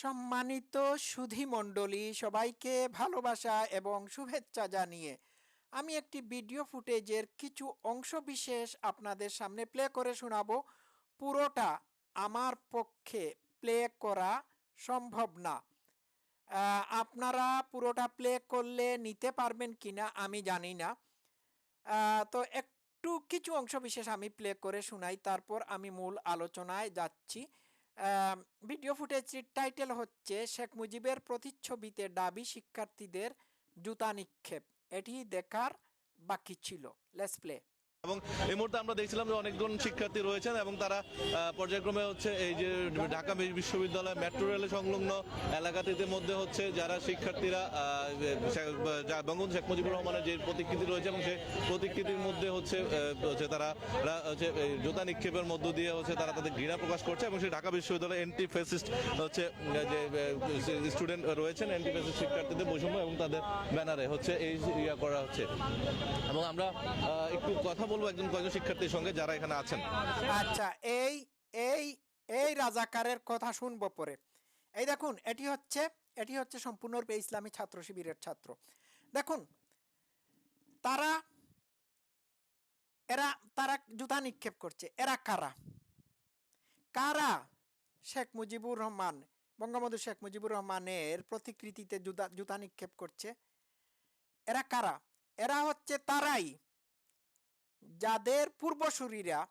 সম্মানিত সুধী মণ্ডলী সবাইকে ভালোবাসা এবং শুভেচ্ছা জানিয়ে আমি একটি ভিডিও ফুটেজের কিছু অংশ বিশেষ আপনাদের সামনে প্লে করে শোনাবো। পুরোটা আমার পক্ষে প্লে করা সম্ভব না। আপনারা পুরোটা প্লে করলে নিতে পারবেন কিনা আমি জানি না। তো একটু কিছু অংশ বিশেষ আমি প্লে করে শোনাই, তারপর আমি মূল আলোচনায় যাচ্ছি। ভিডিও ফুটেজটির টাইটেল হচ্ছে শেখ মুজিবের প্রতিচ্ছবিতে ডাবি শিক্ষার্থীদের জুতা নিক্ষেপ। এটি দেখার বাকি ছিল। লেটস প্লে এবং এই মুহূর্তে আমরা দেখছিলাম যে অনেকজন শিক্ষার্থী রয়েছেন এবং তারা পর্যায়ক্রমে হচ্ছে এই যে ঢাকা বিশ্ববিদ্যালয় মেট্রো রেল সংলগ্ন এলাকাতে মধ্যে হচ্ছে যারা শিক্ষার্থীরা বঙ্গবন্ধু শেখ মুজিবুর রহমানের যে প্রতিকৃতি রয়েছে এবং সেই প্রতিকৃতির মধ্যে হচ্ছে হচ্ছে তারা হচ্ছে জুতা নিক্ষেপের মধ্য দিয়ে হচ্ছে তারা তাদের ঘৃণা প্রকাশ করছে এবং সেই ঢাকা বিশ্ববিদ্যালয় এন্টি ফেসিস্ট হচ্ছে যে স্টুডেন্ট রয়েছেন এন্টি ফেসিস্ট শিক্ষার্থীদের বৈষম্য এবং তাদের ব্যানারে হচ্ছে এই ইয়া করা হচ্ছে। এবং আমরা একটু কথা বলব একজন কয়েকজন শিক্ষার্থীর সঙ্গে যারা এখানে আছেন। আচ্ছা এই এই এই রাজাকারের কথা শুনব পরে। এই দেখুন, এটি হচ্ছে এটি হচ্ছে সম্পূর্ণরূপে ইসলামী ছাত্র শিবিরের ছাত্র। দেখুন, তারা, এরা, তারা জুতা নিক্ষেপ করছে। এরা কারা? কারা? শেখ মুজিবুর রহমান, বঙ্গবন্ধু শেখ মুজিবুর রহমানের প্রতিকৃতিতে জুতা জুতা নিক্ষেপ করছে। এরা কারা? এরা হচ্ছে তারাই। যাদের পূর্বসূরীরা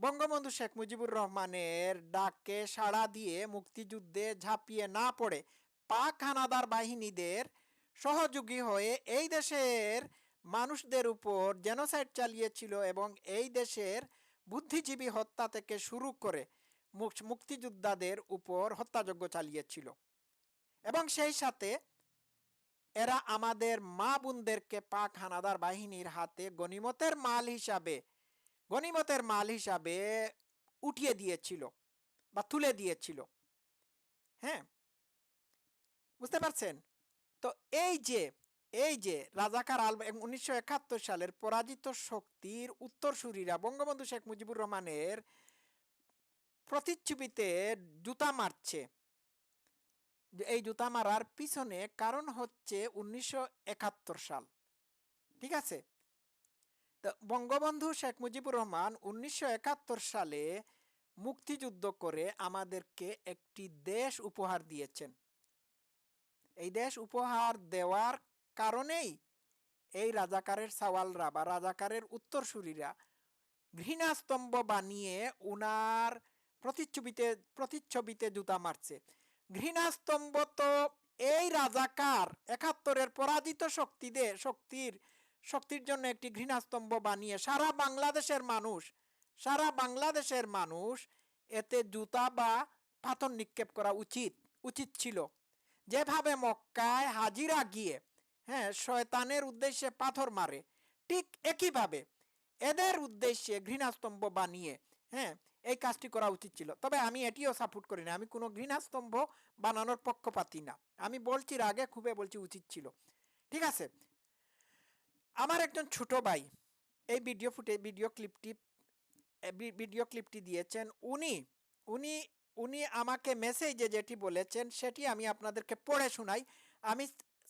বঙ্গবন্ধু শেখ মুজিবুর রহমানের ডাকে সাড়া দিয়ে মুক্তিযুদ্ধে ঝাঁপিয়ে না পড়ে পাক হানাদার বাহিনীদের সহযোগী হয়ে এই দেশের মানুষদের উপর জেনোসাইড চালিয়েছিল এবং এই দেশের বুদ্ধিজীবী হত্যা থেকে শুরু করে মুক্তিযোদ্ধাদের উপর হত্যাযজ্ঞ চালিয়েছিল। এবং সেই সাথে এরা আমাদের মা বোনদেরকে পাক হানাদার বাহিনীর হাতে গনিমতের মাল হিসাবে গনিমতের মাল হিসাবে উঠিয়ে দিয়েছিল বা তুলে দিয়েছিল। হ্যাঁ? বুঝতে পারছেন? তো এই যে এই যে রাজাকার আল উনিশশো একাত্তর সালের পরাজিত শক্তির উত্তরসূরিরা বঙ্গবন্ধু শেখ মুজিবুর রহমানের প্রতিচ্ছবিতে জুতা মারছে। এই জুতা মারার পিছনে কারণ হচ্ছে উনিশশো একাত্তর সাল। ঠিক আছে? তো বঙ্গবন্ধু শেখ মুজিবুর রহমান উনিশশো একাত্তর সালে মুক্তিযুদ্ধ করে আমাদেরকে একটি দেশ উপহার দিয়েছেন। এই দেশ উপহার দেওয়ার কারণেই এই রাজাকারের সাওয়ালরা বা রাজাকারের উত্তরসূরিরা ঘৃণাস্তম্ভ বানিয়ে উনার প্রতিচ্ছবিতে প্রতিচ্ছবিতে জুতা মারছে। ঘৃণাস্তম্ভ তো এই রাজাকার একাত্তরের পরাজিত শক্তিদের শক্তির শক্তির জন্য একটি ঘৃণাস্তম্ভ বানিয়ে সারা বাংলাদেশের মানুষ, সারা বাংলাদেশের মানুষ এতে জুতা বা পাথর নিক্ষেপ করা উচিত উচিত ছিল। যেভাবে মক্কায় হাজিরা গিয়ে হ্যাঁ শয়তানের উদ্দেশ্যে পাথর মারে, ঠিক একইভাবে এদের উদ্দেশ্যে ঘৃণাস্তম্ভ বানিয়ে হ্যাঁ এই কাজটি করা উচিত ছিল। তবে আমি এটিও সাপোর্ট করি না। আমি কোনো ঘৃণাস্তম্ভ বানানোর পক্ষপাতি না। আমি বলছি আগে খুবই বলছি উচিত ছিল। ঠিক আছে? আমার একজন ছোট ভাই এই ভিডিও ফুটে, ভিডিও ক্লিপটি ভিডিও ক্লিপটি দিয়েছেন। উনি উনি উনি আমাকে মেসেজে যেটি বলেছেন, সেটি আমি আপনাদেরকে পড়ে শোনাই। আমি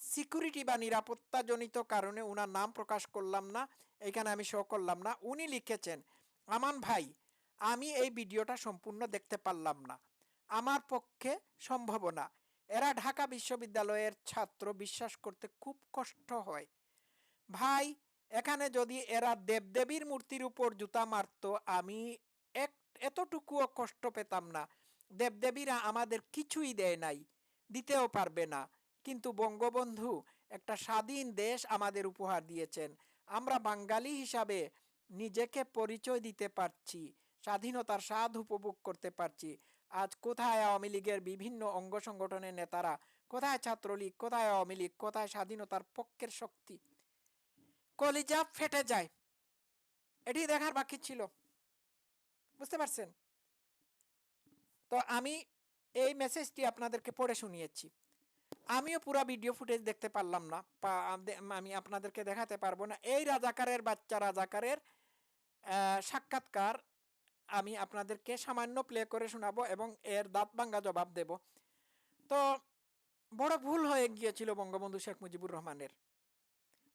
সিকিউরিটি বা নিরাপত্তাজনিত কারণে উনার নাম প্রকাশ করলাম না, এখানে আমি শো করলাম না। উনি লিখেছেন, আমান ভাই আমি এই ভিডিওটা সম্পূর্ণ দেখতে পারলাম না। আমার পক্ষে সম্ভব না। এরা ঢাকা বিশ্ববিদ্যালয়ের ছাত্র, বিশ্বাস করতে খুব কষ্ট হয়। ভাই, এখানে যদি এরা দেবদেবীর মূর্তির উপর জুতা মারতো, আমি এক, এতটুকুও কষ্ট পেতাম না। দেবদেবীরা আমাদের কিছুই দেয় নাই, দিতেও পারবে না। কিন্তু বঙ্গবন্ধু একটা স্বাধীন দেশ আমাদের উপহার দিয়েছেন। আমরা বাঙালি হিসাবে নিজেকে পরিচয় দিতে পারছি। স্বাধীনতার স্বাদ উপভোগ করতে পারছি। আজ কোথায় আওয়ামী লীগের বিভিন্ন অঙ্গ সংগঠনের নেতারা, কোথায় ছাত্রলীগ, কোথায় আওয়ামী লীগ, কোথায় স্বাধীনতার পক্ষের শক্তি? কলিজা ফেটে যায়। এটি দেখার বাকি ছিল। বুঝতে পারছেন? তো আমি এই মেসেজটি আপনাদেরকে পড়ে শুনিয়েছি। আমিও পুরো ভিডিও ফুটেজ দেখতে পারলাম না আমি আপনাদেরকে দেখাতে পারব না। এই রাজাকারের বাচ্চা রাজাকারের সাক্ষাৎকার আমি আপনাদেরকে সামান্য প্লে করে শোনাবো এবং এর দাঁত ভাঙ্গা জবাব দেব। তো বড় ভুল হয়ে গিয়েছিল বঙ্গবন্ধু শেখ মুজিবুর রহমানের।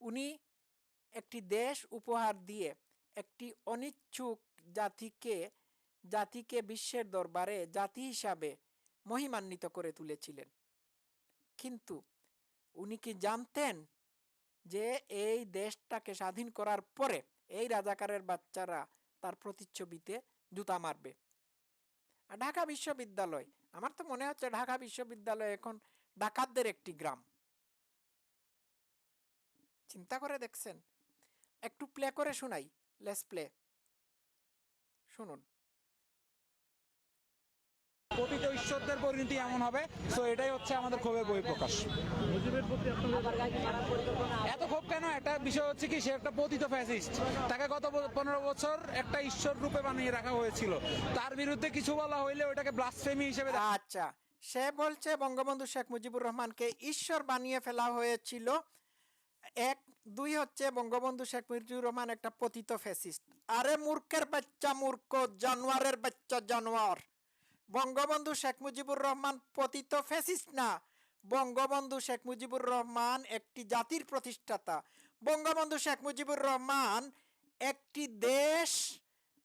উনি একটি দেশ উপহার দিয়ে একটি অনিচ্ছুক জাতিকে জাতিকে বিশ্বের দরবারে জাতি হিসাবে মহিমান্বিত করে তুলেছিলেন। কিন্তু উনি কি জানতেন যে এই দেশটাকে স্বাধীন করার পরে এই রাজাকারের বাচ্চারা তার প্রতিচ্ছবিতে জুতা মারবে। আর ঢাকা বিশ্ববিদ্যালয়, আমার তো মনে হচ্ছে ঢাকা বিশ্ববিদ্যালয় এখন ডাকাতদের একটি গ্রাম। চিন্তা করে দেখছেন? একটু প্লে করে শোনাই লেস প্লে শুনুন। পতিত ঈশ্বরদের পরিণতি এমন হবে। তো এটাই হচ্ছে আমাদের ক্ষোভের বহিঃপ্রকাশ। এত ক্ষোভ কেন? একটা বিষয় হচ্ছে কি, সে একটা পতিত ফ্যাসিস্ট তাকে গত পনেরো বছর একটা ঈশ্বর রূপে বানিয়ে রাখা হয়েছিল। তার বিরুদ্ধে কিছু বলা হইলে ওটাকে ব্লাসফেমি হিসেবে আচ্ছা সে বলছে, বঙ্গবন্ধু শেখ মুজিবুর রহমানকে ঈশ্বর বানিয়ে ফেলা হয়েছিল। এক, দুই হচ্ছে বঙ্গবন্ধু শেখ মুজিবুর রহমান একটা পতিত ফ্যাসিস্ট আরে মূর্খের বাচ্চা মূর্খ, জানোয়ারের বাচ্চা জানোয়ার। বঙ্গবন্ধু শেখ মুজিবুর রহমান পতিত ফ্যাসিস্ট না। বঙ্গবন্ধু শেখ মুজিবুর রহমান একটি জাতির প্রতিষ্ঠাতা। বঙ্গবন্ধু শেখ মুজিবুর রহমান একটি দেশ,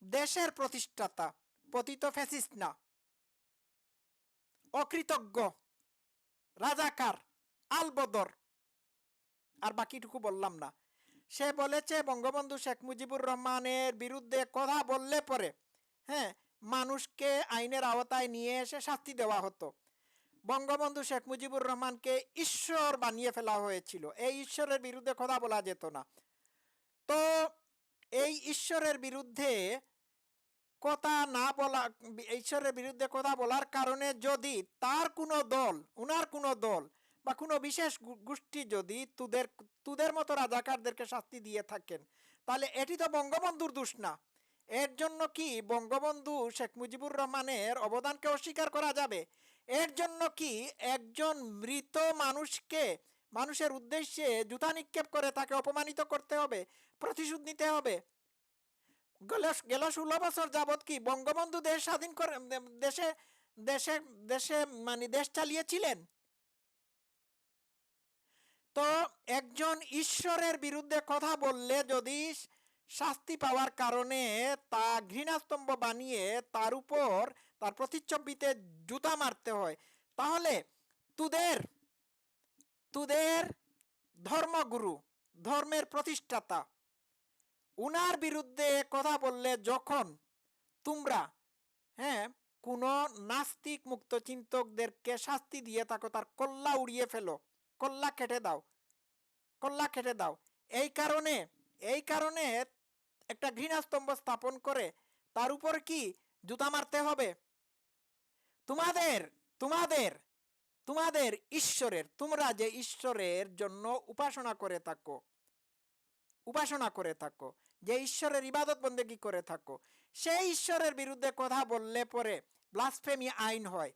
দেশের প্রতিষ্ঠাতা, পতিত ফ্যাসিস্ট না। অকৃতজ্ঞ, রাজাকার, আলবদর। আর বাকিটুকু বললাম না। সে বলেছে, বঙ্গবন্ধু শেখ মুজিবুর রহমানের বিরুদ্ধে কথা বললে পরে। হ্যাঁ মানুষকে আইনের আওতায় নিয়ে এসে শাস্তি দেওয়া হতো। বঙ্গবন্ধু শেখ মুজিবুর রহমানকে ঈশ্বর বানিয়ে ফেলা হয়েছিল। এই ঈশ্বরের বিরুদ্ধে কথা বলা যেত না। তো এই ঈশ্বরের বিরুদ্ধে কথা না বলা, ঈশ্বরের বিরুদ্ধে কথা বলার কারণে যদি তার কোনো দল, উনার কোনো দল বা কোনো বিশেষ গোষ্ঠী যদি তুদের তুদের মতো রাজাকারদেরকে শাস্তি দিয়ে থাকেন, তাহলে এটি তো বঙ্গবন্ধুর দোষ না। এর জন্য কি বঙ্গবন্ধু শেখ মুজিবুর রহমানের অবদানকে অস্বীকার করা যাবে? এর জন্য কি একজন মৃত মানুষকে, মানুষের উদ্দেশ্যে জুতা নিক্ষেপ করে তাকে অপমানিত করতে হবে, প্রতিশোধ নিতে হবে? গেল ষোলো বছর যাবৎ কি বঙ্গবন্ধু দেশ স্বাধীন করে, দেশে দেশে দেশে মানে দেশ চালিয়েছিলেন? তো একজন ঈশ্বরের বিরুদ্ধে কথা বললে যদি শাস্তি পাওয়ার কারণে তা ঘৃণাস্তম্ভ বানিয়ে তার উপর তার প্রতিচ্ছবিতে জুতা মারতে হয়। তাহলে তুদের তুদের ধর্মগুরু, ধর্মের প্রতিষ্ঠাতা, উনার বিরুদ্ধে কথা বললে যখন তোমরা হ্যাঁ কোনো নাস্তিক মুক্ত চিন্তকদেরকে শাস্তি দিয়ে থাকো, তার কল্লা উড়িয়ে ফেলো, কল্লা কেটে দাও, কল্লা কেটে দাও। এই কারণে এই কারণে একটা ঘৃণাস্তম্ভ স্থাপন করে, তার উপর কি জুতা মারতে হবে? তোমাদের তোমাদের তোমাদের ঈশ্বরের, তোমরা যে ঈশ্বরের জন্য উপাসনা করে থাকো, উপাসনা করে থাকো, যে ঈশ্বরের ইবাদত বন্দেগি করে থাকো, সেই ঈশ্বরের বিরুদ্ধে কথা বললে পরে ব্লাসফেমি আইন হয়।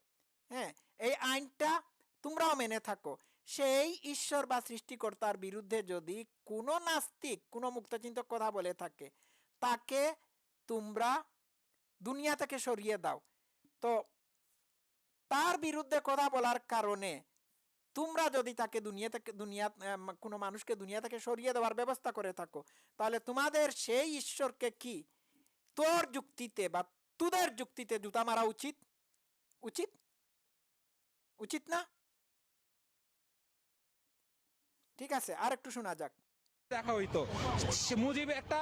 হ্যাঁ এই আইনটা তোমরাও মেনে থাকো। সেই ঈশ্বর বা সৃষ্টিকর্তার বিরুদ্ধে যদি কোনো নাস্তিক, কোনো মুক্তচিন্তক কথা বলে থাকে তাকে তোমরা দুনিয়া থেকে সরিয়ে দাও। তো তার বিরুদ্ধে কথা বলার কারণে তোমরা যদি তাকে দুনিয়া থেকে, দুনিয়া কোনো মানুষকে দুনিয়া থেকে সরিয়ে দেওয়ার ব্যবস্থা করে থাকো, তাহলে তোমাদের সেই ঈশ্বরকে কি? তোর যুক্তিতে বা তোদের যুক্তিতে জুতা মারা উচিত? উচিত? উচিত না? ঠিক আছে আর একটু শোনা যাক। দেখা হইতো। মুজিব একটা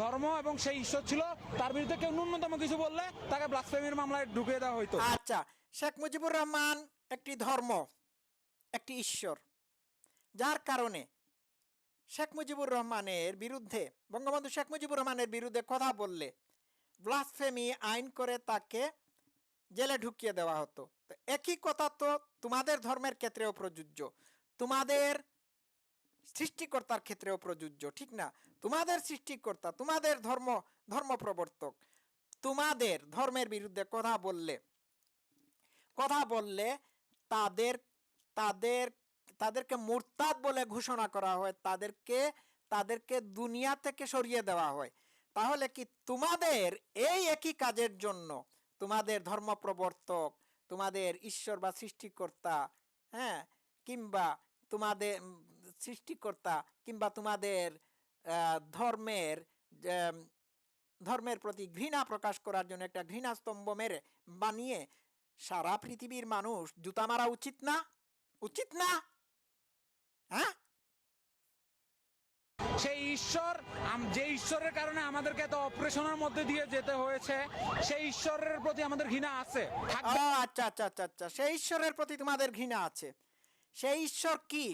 ধর্ম এবং সেই ঈশ্বর ছিল, তার বিরুদ্ধে কেউ ন্যূনতম কিছু বললে তাকে ব্লাসফেমির মামলায় ঢুকিয়ে দেওয়া হইতো। আচ্ছা শেখ মুজিবুর রহমান একটি ধর্ম, একটি ঈশ্বর। যার কারণে শেখ মুজিবুর রহমানের বিরুদ্ধে, বঙ্গবন্ধু শেখ মুজিবুর রহমানের বিরুদ্ধে কথা বললে ব্লাসফেমি আইন করে তাকে জেলে ঢুকিয়ে দেওয়া হতো। একই কথা তো তোমাদের ধর্মের ক্ষেত্রেও প্রযোজ্য। তোমাদের সৃষ্টিকর্তার ক্ষেত্রেও প্রযোজ্য, ঠিক না? তোমাদের সৃষ্টিকর্তা, তোমাদের ধর্ম ধর্ম প্রবর্তক তোমাদের ধর্মের বিরুদ্ধে কথা বললে কথা বললে তাদের তাদের, তাদেরকে মুরতাদ বলে ঘোষণা করা হয়, তাদেরকে তাদেরকে দুনিয়া থেকে সরিয়ে দেওয়া হয়। তাহলে কি তোমাদের এই একই কাজের জন্য তোমাদের ধর্ম প্রবর্তক তোমাদের ঈশ্বর বা সৃষ্টিকর্তা হ্যাঁ? কিংবা তোমাদের সৃষ্টিকর্তা কিংবা তোমাদের ধর্মের ধর্মের প্রতি ঘৃণা প্রকাশ করার জন্য একটা ঘৃণা স্তম্ভ মেরে বানিয়ে সারা পৃথিবীর মানুষ জুতা মারা উচিত না? উচিত না? হ্যাঁ? সেই ঈশ্বর যে ঈশ্বরের কারণে আমাদেরকে এত অপারেশনের মধ্যে দিয়ে যেতে হয়েছে সেই ঈশ্বরের প্রতি আমাদের ঘৃণা আছে। আচ্ছা আচ্ছা আচ্ছা আচ্ছা সেই ঈশ্বরের প্রতি তোমাদের ঘৃণা আছে। সেই ঈশ্বর কি?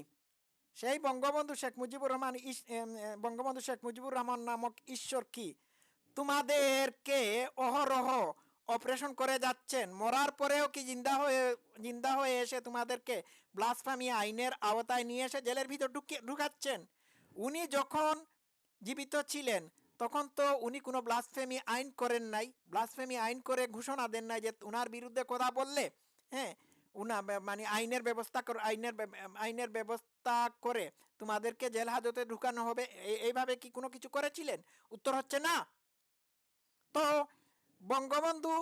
সেই বঙ্গবন্ধু শেখ মুজিবুর রহমান বঙ্গবন্ধু শেখ মুজিবুর রহমান নামক ঈশ্বর কি? তোমাদেরকে অহরহ অপারেশন করে যাচ্ছেন, মরার পরেও কি জিন্দা হয়ে জিন্দা হয়ে এসে তোমাদেরকে ব্লাসফামি আইনের আওতায় নিয়ে এসে জেলের ভিতর ঢুকিয়ে ঢুকাচ্ছেন? উনি যখন জীবিত ছিলেন, তখন তো উনি কোনো ব্লাসফেমি আইন করেন নাই। ব্লাসফেমি আইন করে ঘোষণা দেন নাই যে উনার বিরুদ্ধে কথা বললে হ্যাঁ উনা মানে আইনের ব্যবস্থা করে, আইনের আইনের ব্যবস্থা করে তোমাদেরকে জেল হাজতে ঢুকানো হবে। এইভাবে কি কোনো কিছু করেছিলেন? উত্তর হচ্ছে না। তো বঙ্গবন্ধু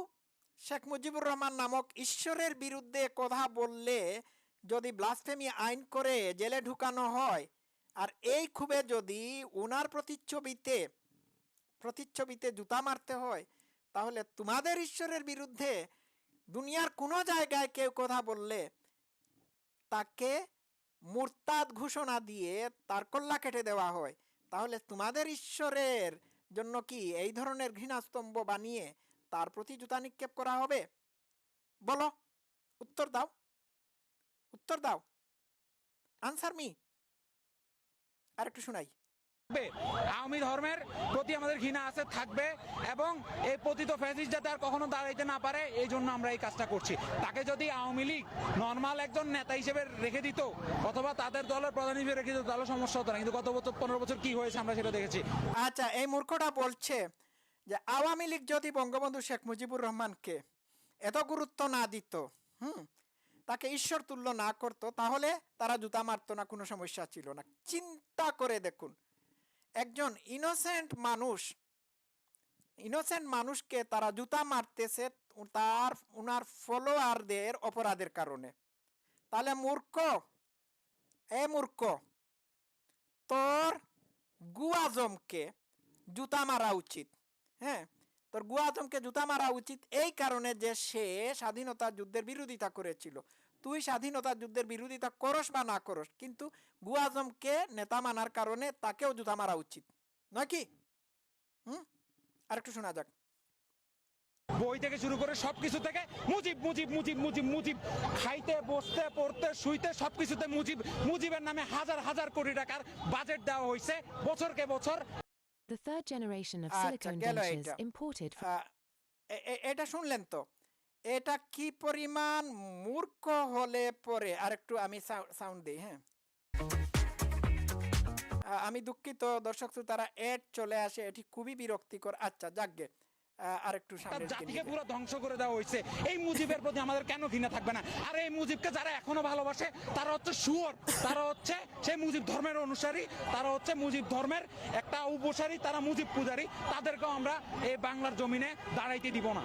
শেখ মুজিবুর রহমান নামক ঈশ্বরের বিরুদ্ধে কথা বললে যদি ব্লাসফেমি আইন করে জেলে ঢুকানো হয়, আর এই খুবে যদি ওনার প্রতিচ্ছবিতে প্রতিচ্ছবিতে জুতা মারতে হয়, তাহলে তোমাদের ঈশ্বরের বিরুদ্ধে দুনিয়ার কোনো জায়গায় কেউ কথা বললে তাকে মুরতাদ ঘোষণা দিয়ে তার কল্লা কেটে দেওয়া হয়। তাহলে তোমাদের ঈশ্বরের জন্য কি এই ধরনের ঘৃণাস্তম্ভ বানিয়ে তার প্রতি জুতা নিক্ষেপ করা হবে? বলো, উত্তর দাও। উত্তর দাও। আনসার মি আর একটু শোনাই। থাকবে। আওয়ামী ধর্মের প্রতি আমাদের ঘৃণা আছে, থাকবে এবং এই পতিত ফ্যাসিস্ট যাতে আর কখনো দাঁড়াইতে না পারে, এই জন্য আমরা এই কাজটা করছি। তাকে যদি আওয়ামী লীগ নর্মাল একজন নেতা হিসেবে রেখে দিত, অথবা তাদের দলের প্রধান হিসেবে রেখে দিত, তাহলে সমস্যা হতো না। কিন্তু গত বছর, পনেরো বছর কি হয়েছে আমরা সেটা দেখেছি। আচ্ছা এই মূর্খটা বলছে যে আওয়ামী লীগ যদি বঙ্গবন্ধু শেখ মুজিবুর রহমানকে এত গুরুত্ব না দিত, হুম, তাকে ঈশ্বর তুল্য না করতো, তাহলে তারা জুতা মারতো না, কোনো সমস্যা ছিল না। চিন্তা করে দেখুন একজন ইনোসেন্ট মানুষ ইনোসেন্ট মানুষকে তারা জুতা মারতেছে তার ওনার ফলোয়ারদের অপরাধের কারণে। তাহলে মূর্খ, এ মূর্খ, তোর গুয়াজমকে জুতা মারা উচিত হ্যাঁ? তোর গুয়াজমকে জুতা মারা উচিত এই কারণে যে সে স্বাধীনতা যুদ্ধের বিরোধিতা করেছিল। তুই স্বাধীনতা যুদ্ধের বিরোধিতা করস বা না করস কিন্তু গুয়াজমকে নেতা মানার কারণে তাকেও জুতা মারা উচিত। নয় কি? হুম? আর একটু শোনা যাক। বই থেকে শুরু করে সবকিছু থেকে মুজিব মুজিব মুজিব মুজিব মুজিব। খাইতে বসতে পড়তে শুইতে সবকিছুতে মুজিব মুজিবের নামে হাজার হাজার কোটি টাকার বাজেট দেওয়া হয়েছে বছরকে বছর। The third generation of আচ্ছা, silicone গেল dentures এটা। imported from আহ, এ- এ- এটা শুনলেন তো? এটা কি পরিমাণ মূর্খ হলে পরে? আর একটু আমি সাউন্ড দিই হ্যাঁ? আমি দুঃখিত দর্শক তারা এড চলে আসে, এটি খুবই বিরক্তিকর। আচ্ছা যাকগে আরেকটু জাতিকে পুরো ধ্বংস করে দেওয়া হয়েছে। এই মুজিবের প্রতি আমাদের কেন ঘৃণা থাকবে না? আর এই মুজিবকে যারা এখনও ভালোবাসে তারা হচ্ছে শুয়োর তারা হচ্ছে সেই মুজিব ধর্মের অনুসারী তারা হচ্ছে মুজিব ধর্মের একটা উপসারী তারা মুজিব পূজারী। তাদেরকেও আমরা এই বাংলার জমিনে দাঁড়াইতে দিব না।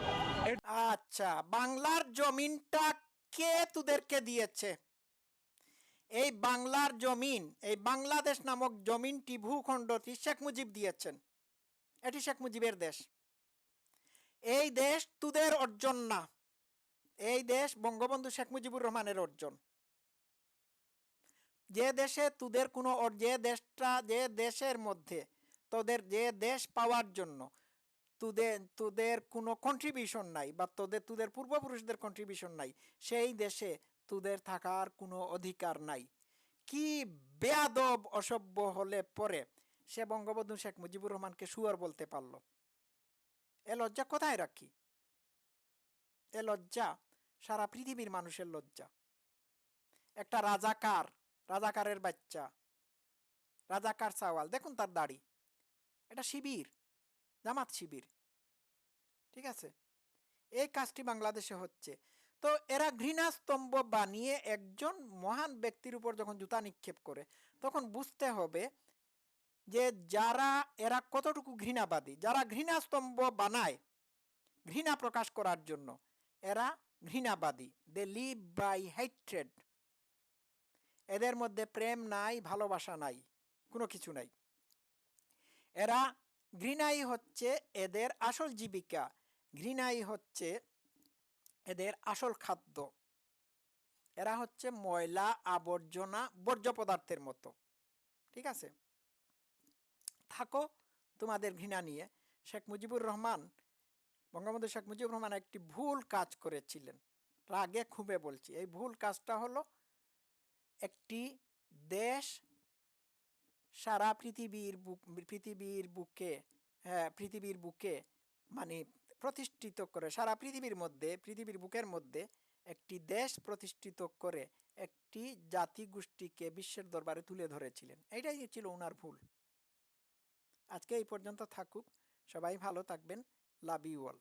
আচ্ছা বাংলার জমিনটা কে তোদেরকে দিয়েছে? এই বাংলার জমিন এই বাংলাদেশ নামক জমিনটি ভূখণ্ডটি শেখ মুজিব দিয়েছেন। এটি শেখ মুজিবের দেশ। এই দেশ তোদের অর্জন না। এই দেশ বঙ্গবন্ধু শেখ মুজিবুর রহমানের অর্জন। যে দেশে তোদের কোনো যে দেশটা, যে দেশের মধ্যে তোদের, যে দেশ পাওয়ার জন্য তোদের তোদের কোনো কন্ট্রিবিউশন নাই বা তোদের তোদের পূর্বপুরুষদের কন্ট্রিবিউশন নাই, সেই দেশে তোদের থাকার কোনো অধিকার নাই। কি বেয়াদব অসভ্য হলে পরে সে বঙ্গবন্ধু শেখ মুজিবুর রহমানকে সুয়ার বলতে পারল। এ লজ্জা কোথায় রাখি? এ লজ্জা সারা পৃথিবীর মানুষের লজ্জা। একটা রাজাকার, রাজাকারের বাচ্চা, রাজাকার সাওয়াল দেখুন তার দাড়ি। এটা শিবির, জামাত শিবির। ঠিক আছে? এই কাজটি বাংলাদেশে হচ্ছে। তো এরা ঘৃণাস্তম্ভ বানিয়ে একজন মহান ব্যক্তির উপর যখন জুতা নিক্ষেপ করে, তখন বুঝতে হবে যে যারা, এরা কতটুকু ঘৃণাবাদী? যারা ঘৃণাস্তম্ভ বানায়, ঘৃণা প্রকাশ করার জন্য, এরা ঘৃণাবাদী। দে লিভ বাই হাইট্রেড এদের মধ্যে প্রেম নাই, ভালোবাসা নাই, কোনো কিছু নাই। এরা ঘৃণাই হচ্ছে এদের আসল জীবিকা। ঘৃণাই হচ্ছে এদের আসল খাদ্য। এরা হচ্ছে ময়লা, আবর্জনা, বর্জ্য পদার্থের মতো। ঠিক আছে? থাকো তোমাদের ঘৃণা নিয়ে। শেখ মুজিবুর রহমান, বঙ্গবন্ধু শেখ মুজিবুর রহমান একটি ভুল কাজ করেছিলেন। রাগে খুবে বলছি। এই ভুল কাজটা হলো একটি দেশ সারা পৃথিবীর বুক, পৃথিবীর বুকে হ্যাঁ পৃথিবীর বুকে মানে প্রতিষ্ঠিত করে, সারা পৃথিবীর মধ্যে, পৃথিবীর বুকের মধ্যে একটি দেশ প্রতিষ্ঠিত করে একটি জাতি গোষ্ঠীকে বিশ্বের দরবারে তুলে ধরেছিলেন। এটাই ছিল ওনার ভুল। আজকে এই পর্যন্ত থাকুক। সবাই ভালো থাকবেন। Love you all